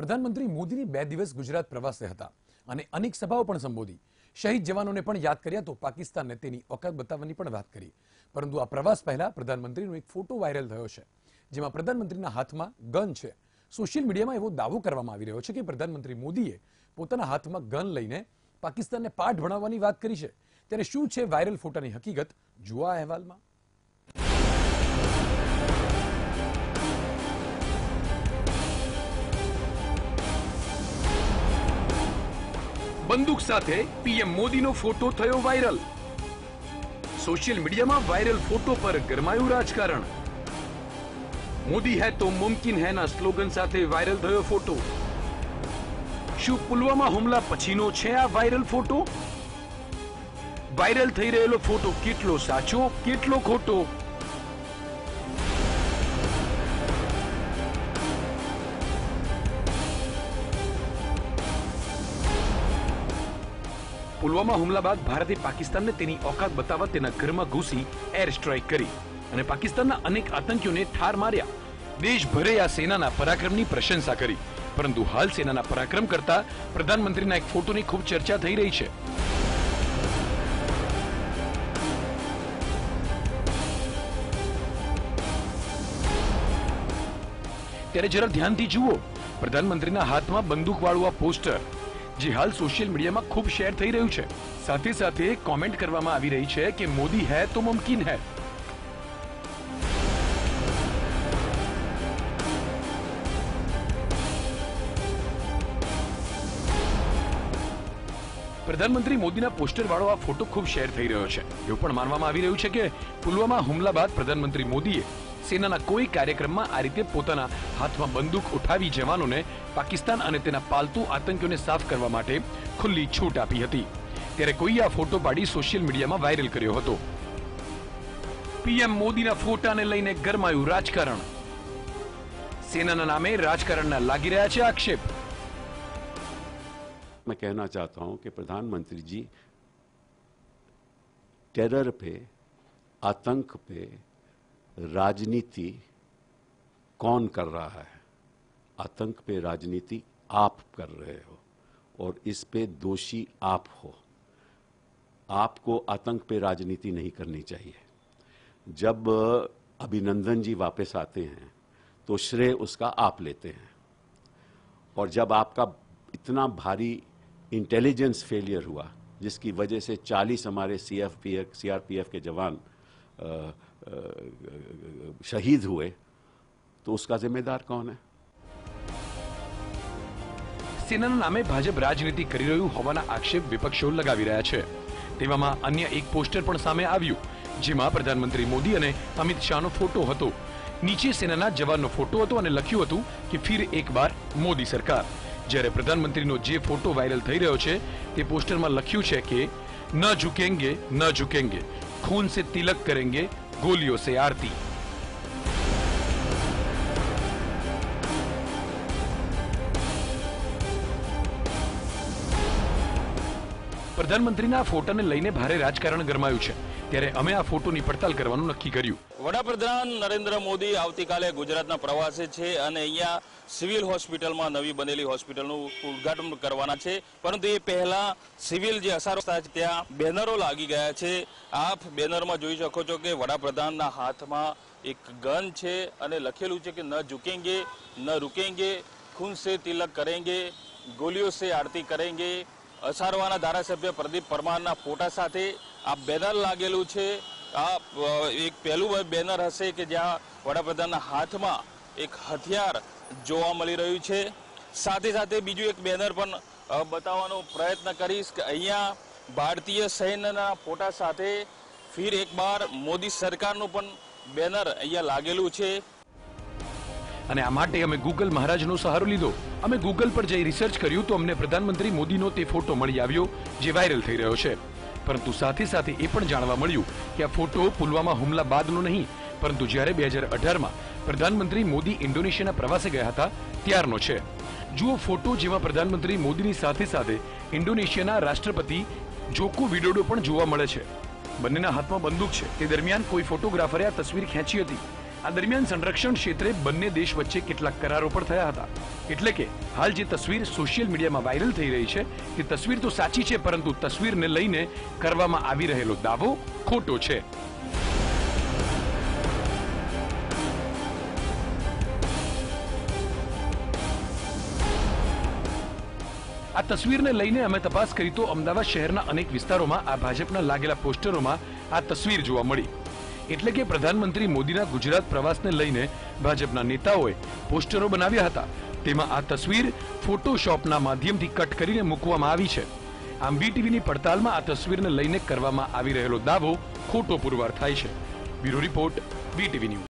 પ્રધાનમંત્રી મોદીની બે દિવસ ગુજરાત પ્રવાસે હતા અને અનેક સભાઓ પણ સંબોધી. શહીદ જવાનોને પણ યાદ કર્યા તો પાકિસ્તાનને તેની ઓકાત બતાવવાની પણ વાત કરી. પરંતુ આ પ્રવાસ પહેલા પ્રધાનમંત્રીનો એક ફોટો વાયરલ થયો છે, જેમાં પ્રધાનમંત્રીના હાથમાં ગન છે. સોશિયલ મીડિયામાં એવો દાવો કરવામાં આવી રહ્યો છે કે પ્રધાનમંત્રી મોદીએ પોતાના હાથમાં ગન લઈને પાકિસ્તાનને પાઠ ભણાવવાની વાત કરી છે. ત્યારે શું છે વાયરલ ફોટાની હકીકત? જુઓ અહેવાલમાં. બંદૂક સાથે પીએમ મોદીનો ફોટો થયો વાયરલ. સોશિયલ મીડિયામાં વાયરલ ફોટો પર ગરમાયું રાજકારણ. મોદી હૈ તો મુમકિન હે ના સ્લોગન સાથે વાયરલ થયો ફોટો. શું પુલવામા હુમલા પછીનો છે આ વાયરલ ફોટો? વાયરલ થઈ રહેલો ફોટો કેટલો સાચો, કેટલો ખોટો? પુલવામા હુમલા બાદ ભારતે પાકિસ્તાનને તેની ઓકાત બતાવવા તેના ઘરમાં ઘૂસી એર સ્ટ્રાઇક કરી અને પાકિસ્તાનના અનેક આતંકીઓને ઠાર માર્યા. દેશભરે આ સેનાના પરાક્રમની પ્રશંસા કરી, પરંતુ હાલ સેનાના પરાક્રમ કરતા પ્રધાનમંત્રીના એક ફોટોની ખૂબ ચર્ચા થઈ રહી છે. ત્યારે જરા ધ્યાનથી જુઓ, પ્રધાનમંત્રીના હાથમાં બંદૂકવાળું આ પોસ્ટર જે હાલ સોશિયલ મીડિયામાં ખૂબ શેર થઈ રહ્યું છે. સાથે સાથે કોમેન્ટ કરવામાં આવી રહી છે કે મોદી હૈ તો મુમકિન હૈ. પ્રધાનમંત્રી મોદીના પોસ્ટર વાળો આ ફોટો ખૂબ શેર થઈ રહ્યો છે. એવું પણ માનવામાં આવી રહ્યું છે કે પુલવામા હુમલા બાદ પ્રધાનમંત્રી મોદીએ સેનાના કોઈ કાર્યક્રમમાં આ રીતે પોતાના હાથમાં બંદૂક ઉઠાવી જવાનોને પાકિસ્તાન અને તેના પાલતુ આતંકીઓને સાફ કરવા માટે ખુલ્લી છૂટ આપી હતી ત્યારે કોઈએ આ ફોટો પાડી સોશિયલ મીડિયામાં વાયરલ કર્યો હતો પીએમ મોદીના ફોટાને લઈને ગરમાયું રાજકારણ સેનાના નામે રાજકારણના લાગી રહ્યા છે આક્ષેપ मैं कहना चाहता हूं कि प्रधानमंत्री जी टेरर पे आतंक पे राजनीति कौन कर रहा है? आतंक पे राजनीति आप कर रहे हो और इस पे दोषी आप हो। आपको आतंक पे राजनीति नहीं करनी चाहिए। जब अभिनंदन जी वापस आते हैं तो श्रेय उसका आप लेते हैं। और जब आपका इतना भारी इंटेलिजेंस फेलियर हुआ, जिसकी वजह से 40 हमारे सीएफपीएफ सीआरपीएफ के जवान शहीद हुए तो उसका जिम्मेदार कौन है સેનાના નામે ભાજપ રાજનીતિ કરી રહ્યું હોવાના આક્ષેપ વિપક્ષો લગાવી રહ્યા છે તેવામાં અન્ય એક પોસ્ટર પણ સામે આવ્યું જેમાં પ્રધાનમંત્રી મોદી અને અમિત શાહનો ફોટો હતો નીચે સેનાના જવાનનો ફોટો હતો અને લખ્યું હતું કે ફિર એક બાર મોદી સરકાર જ્યારે પ્રધાનમંત્રીનો જે ફોટો વાયરલ થઈ રહ્યો છે તે પોસ્ટરમાં લખ્યું છે કે ન ઝુકેંગે ન ઝુકેંગે ખૂન સે તિલક કરેંગે ગોલીઓ સે આરતી પ્રધાનમંત્રીના આ ફોટાને લઈને ભારે રાજકારણ ગરમાયું છે. ત્યારે અમે આ ફોટોની પડતાલ કરવાનું નક્કી કર્યું. વડાપ્રધાન નરેન્દ્ર મોદી આવતીકાલે ગુજરાતના પ્રવાસે છે અને અહીંયા સિવિલ હોસ્પિટલમાં નવી બનેલી હોસ્પિટલનું ઉદ્ઘાટન કરવાના છે. પરંતુ એ પહેલા સિવિલ જે અસારો છે, ત્યાં બેનરો લાગી ગયા છે. આપ બેનરમાં જોઈ શકો છો કે વડાપ્રધાનના હાથમાં એક ગન છે અને લખેલું છે કે ન ઝુકેંગે, ન રૂકેંગે, ખૂન સે તિલક કરેંગે, ગોલીઓ સે આરતી કરેંગે અસારવાના ધારાસભ્ય પ્રદીપ પરમારના ફોટા સાથે આ બેનર લાગેલું છે. આ એક પહેલું બેનર હશે કે જ્યાં વડાપ્રધાનના હાથમાં એક હથિયાર જોવા મળી રહ્યું છે. સાથે સાથે બીજું એક બેનર પણ બતાવવાનો પ્રયત્ન કરીશ કે અહીંયા ભારતીય સૈન્યના ફોટા સાથે ફિર એક બાર મોદી સરકારનું પણ બેનર અહીંયા લાગેલું છે. અને આ માટે અમે ગૂગલ મહારાજનો સહારો લીધો. અમે ગૂગલ પર જઈ રિસર્ચ કર્યું તો અમને પ્રધાનમંત્રી મોદીનો તે ફોટો મળી આવ્યો, જે વાયરલ થઈ રહ્યો છે. પરંતુ સાથે સાથે એ પણ જાણવા મળ્યું કે આ ફોટો પુલવામા હુમલા બાદનો નહીં, પરંતુ જ્યારે બે હજાર અઢારમાં પ્રધાનમંત્રી મોદી ઇન્ડોનેશિયાના પ્રવાસે ગયા હતા, ત્યારનો છે. જુઓ ફોટો જેમાં પ્રધાનમંત્રી મોદીની સાથે સાથે ઇન્ડોનેશિયાના રાષ્ટ્રપતિ જોકો વિડોડો પણ જોવા મળે છે. બંનેના હાથમાં બંદૂક છે. તે દરમિયાન કોઈ ફોટોગ્રાફરે આ તસવીર ખેંચી હતી. આ દરમિયાન સંરક્ષણ ક્ષેત્રે બંને દેશ વચ્ચે કેટલાક કરારો પણ થયા હતા. એટલે કે, હાલ જે તસવીર સોશિયલ મીડિયામાં વાયરલ થઈ રહી છે તે તસવીર તો સાચી છે, પરંતુ તસવીરને લઈને કરવામાં આવી રહેલો દાવો ખોટો છે. આ તસવીરને લઈને અમે તપાસ કરી તો અમદાવાદ શહેરના અનેક વિસ્તારોમાં આ ભાજપના લાગેલા પોસ્ટરોમાં આ તસવીર જોવા મળી. એટલે કે પ્રધાનમંત્રી મોદીના ગુજરાત પ્રવાસને લઈને ભાજપના નેતાઓએ પોસ્ટરો બનાવ્યા હતા. તેમાં આ તસવીર ફોટોશોપના માધ્યમથી કટ કરીને મૂકવામાં આવી છે. આમ બીટીવીની પડતાલમાં આ તસવીરને લઈને કરવામાં આવી રહેલો દાવો ખોટો પુરવાર થાય છે. Bureau report BTV news.